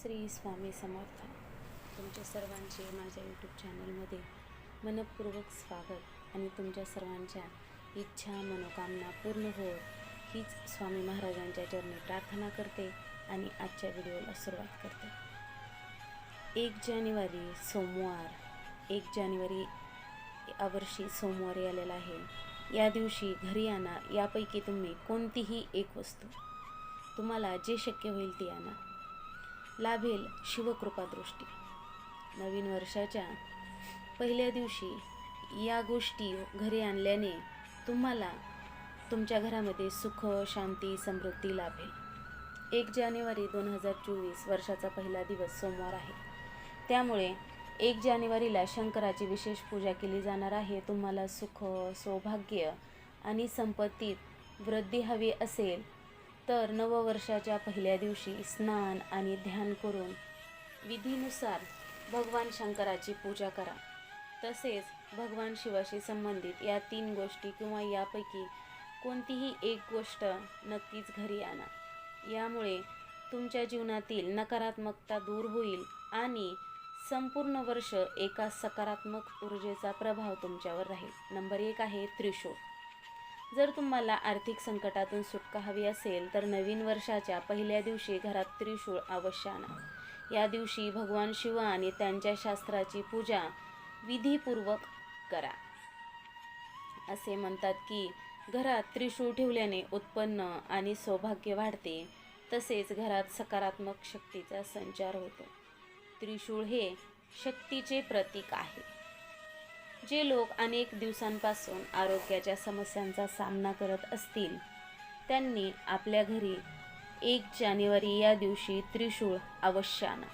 श्री स्वामी समर्थ. तुमच्या सर्वांचे माझ्या यूट्यूब चॅनलमध्ये मनपूर्वक स्वागत आणि तुमच्या सर्वांच्या इच्छा मनोकामना पूर्ण हो हीच स्वामी महाराजांच्या चरणी प्रार्थना करते आणि आजच्या व्हिडिओला सुरुवात करते. एक जानेवारी सोमवार एक जानेवारी यावर्षी सोमवारी आलेला आहे. या दिवशी घरी आणा यापैकी तुम्ही कोणतीही एक वस्तू. तुम्हाला जे शक्य होईल ती आणा. लाभेल शिवकृपादृष्टी नवीन वर्षाच्या पहिल्या दिवशी या गोष्टी घरी आणल्याने तुम्हाला तुमच्या घरामध्ये सुख शांती समृद्धी लाभेल. एक जानेवारी दोन हजार चोवीस वर्षाचा पहिला दिवस सोमवार आहे. त्यामुळे एक जानेवारीला शंकराची विशेष पूजा केली जाणार आहे. तुम्हाला सुख सौभाग्य आणि संपत्तीत वृद्धी हवी असेल तर नववर्षाच्या पहिल्या दिवशी स्नान आणि ध्यान करून विधीनुसार भगवान शंकराची पूजा करा. तसेच भगवान शिवाशी संबंधित या तीन गोष्टी किंवा यापैकी कोणतीही एक गोष्ट नक्कीच घरी आणा. यामुळे तुमच्या जीवनातील नकारात्मकता दूर होईल आणि संपूर्ण वर्ष एका सकारात्मक ऊर्जेचा प्रभाव तुमच्यावर राहील. नंबर एक आहे त्रिशूळ. जर तुम्हाला आर्थिक संकटातून सुटका हवी असेल तर नवीन वर्षाच्या पहिल्या दिवशी घरात त्रिशूळ अवश्य आणा. या दिवशी भगवान शिव आणि त्यांच्या शास्त्राची पूजा विधीपूर्वक करा. असे म्हणतात की घरात त्रिशूळ ठेवल्याने उत्पन्न आणि सौभाग्य वाढते तसेच घरात सकारात्मक शक्तीचा संचार होतो. त्रिशूळ हे शक्तीचे प्रतीक आहे. जे लोक अनेक दिवसांपासून आरोग्याच्या समस्यांचा सामना करत असतील त्यांनी आपल्या घरी एक जानेवारी या दिवशी त्रिशूळ अवश्य आणा.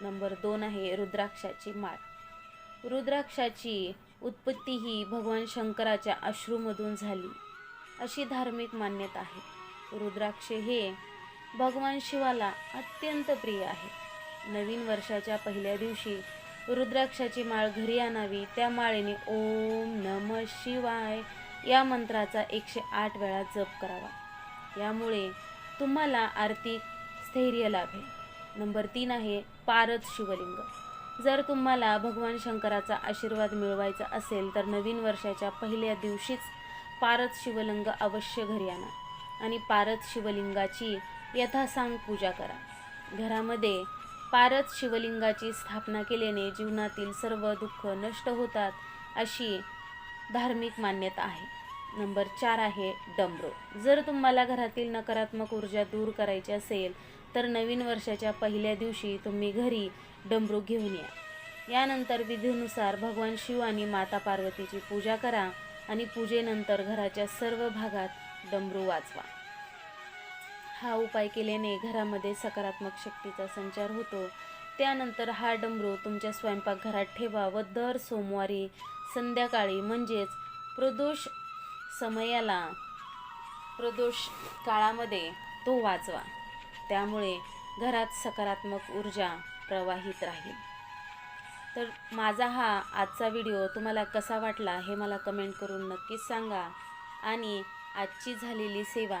नंबर दोन आहे रुद्राक्षाची माळ. रुद्राक्षाची उत्पत्ती ही भगवान शंकराच्या अश्रूमधून झाली अशी धार्मिक मान्यता आहे. रुद्राक्ष हे भगवान शिवाला अत्यंत प्रिय आहे. नवीन वर्षाच्या पहिल्या दिवशी रुद्राक्षाची माळ घरी आणावी. त्या माळेने ओम नम शिवाय या मंत्राचा एकशे आठ वेळा जप करावा. यामुळे तुम्हाला आर्थिक स्थैर्य लाभेल. नंबर तीन आहे पारद शिवलिंग. जर तुम्हाला भगवान शंकराचा आशीर्वाद मिळवायचा असेल तर नवीन वर्षाच्या पहिल्या दिवशीच पारद शिवलिंग अवश्य घरी आणा आणि पारद शिवलिंगाची यथासांग पूजा करा. घरामध्ये पारच शिवलिंगाची स्थापना केल्याने जीवनातील सर्व दुःख नष्ट होतात अशी धार्मिक मान्यता आहे. नंबर चार आहे डमरू. जर तुम्हाला घरातील नकारात्मक ऊर्जा दूर करायची असेल तर नवीन वर्षाच्या पहिल्या दिवशी तुम्ही घरी डमरू घेऊन या. यानंतर विधीनुसार भगवान शिव आणि माता पार्वतीची पूजा करा आणि पूजेनंतर घराच्या सर्व भागात डमरू वाजवा हा उपाय केल्याने घरामध्ये सकारात्मक शक्तीचा संचार होतो. त्यानंतर हा डमरू तुमच्या स्वयंपाकघरात ठेवा व दर सोमवारी संध्याकाळी म्हणजेच प्रदोष समयाला प्रदोष काळामध्ये तो वाजवा त्यामुळे घरात सकारात्मक ऊर्जा प्रवाहित राहील. तर माझा हा आजचा व्हिडिओ तुम्हाला कसा वाटला हे मला कमेंट करून नक्कीच सांगा. आणि आजची झालेली सेवा